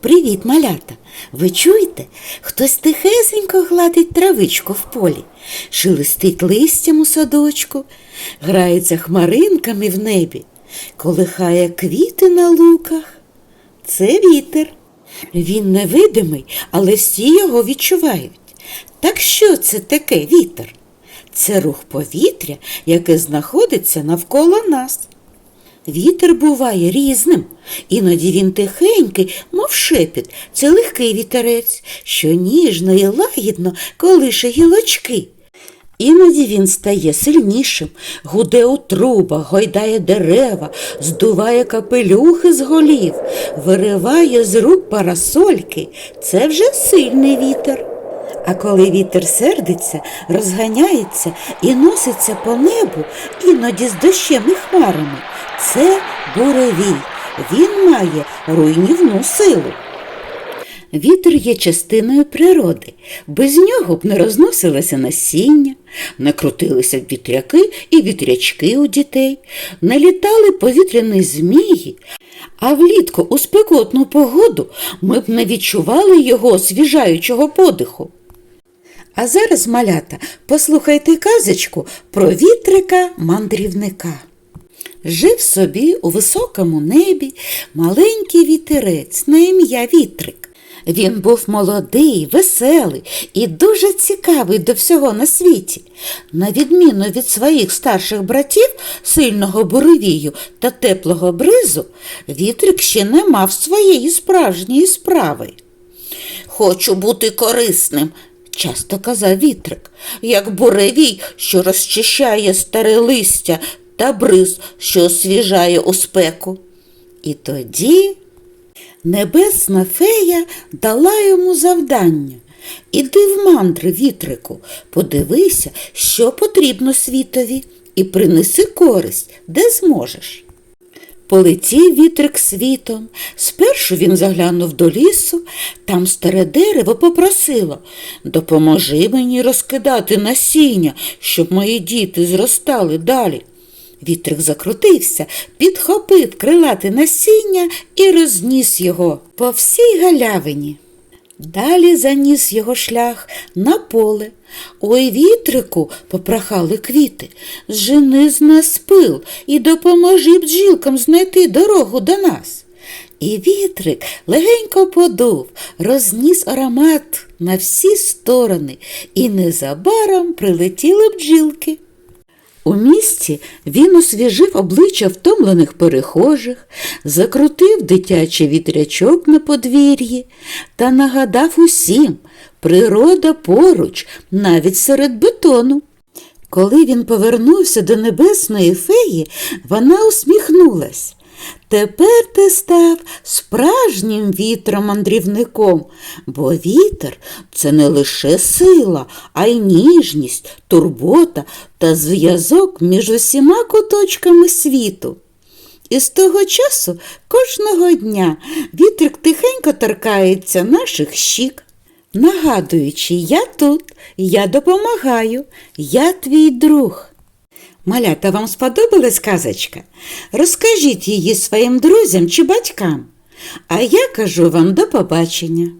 Привіт, малята! Ви чуєте? Хтось тихесенько гладить травичку в полі, шелестить листям у садочку, грається хмаринками в небі, колихає квіти на луках. Це вітер. Він невидимий, але всі його відчувають. Так що це таке вітер? Це рух повітря, яке знаходиться навколо нас. Вітер буває різним, іноді він тихенький, мов шепіт, це легкий вітерець, що ніжно і лагідно колише гілочки. Іноді він стає сильнішим, гуде у трубах, гойдає дерева, здуває капелюхи з голів, вириває з рук парасольки. Це вже сильний вітер. А коли вітер сердиться, розганяється і носиться по небу, іноді з дощем і хмарами, це буревій. Він має руйнівну силу. Вітер є частиною природи, без нього б не розносилося насіння, не крутилися б вітряки і вітрячки у дітей, не літали повітряні змії, а влітку у спекотну погоду ми б не відчували його освіжаючого подиху. А зараз, малята, послухайте казочку про вітрика-мандрівника. Жив собі у високому небі маленький вітерець на ім'я Вітрик. Він був молодий, веселий і дуже цікавий до всього на світі. На відміну від своїх старших братів, сильного буревію та теплого бризу, вітрик ще не мав своєї справжньої справи. Хочу бути корисним, часто казав вітрик, як буревій, що розчищає старе листя та бриз, що освіжає у спеку. І тоді небесна фея дала йому завдання. Іди в мандри, вітрику, подивися, що потрібно світові, і принеси користь, де зможеш. Полетів вітрик світом. Спершу він заглянув до лісу, там старе дерево попросило Допоможи мені розкидати насіння, щоб мої діти зростали далі. Вітрик закрутився, підхопив крилате насіння і розніс його по всій галявині. Далі заніс його шлях на поле. Ой, вітрику, попрохали квіти, зжени з нас пил і допоможи бджілкам знайти дорогу до нас. І вітрик легенько подув, розніс аромат на всі сторони, і незабаром прилетіли бджілки. У місті він освіжив обличчя втомлених перехожих, закрутив дитячий вітрячок на подвір'ї та нагадав усім природа поруч, навіть серед бетону. Коли він повернувся до небесної феї, вона усміхнулась. Тепер ти став справжнім вітром-мандрівником, бо вітер це не лише сила, а й ніжність, турбота та зв'язок між усіма куточками світу. І з того часу кожного дня вітрик тихенько торкається наших щік, нагадуючи, я тут, я допомагаю, я твій друг. Малята, вам сподобалась казочка? Розкажіть її своїм друзям чи батькам. А я кажу вам до побачення.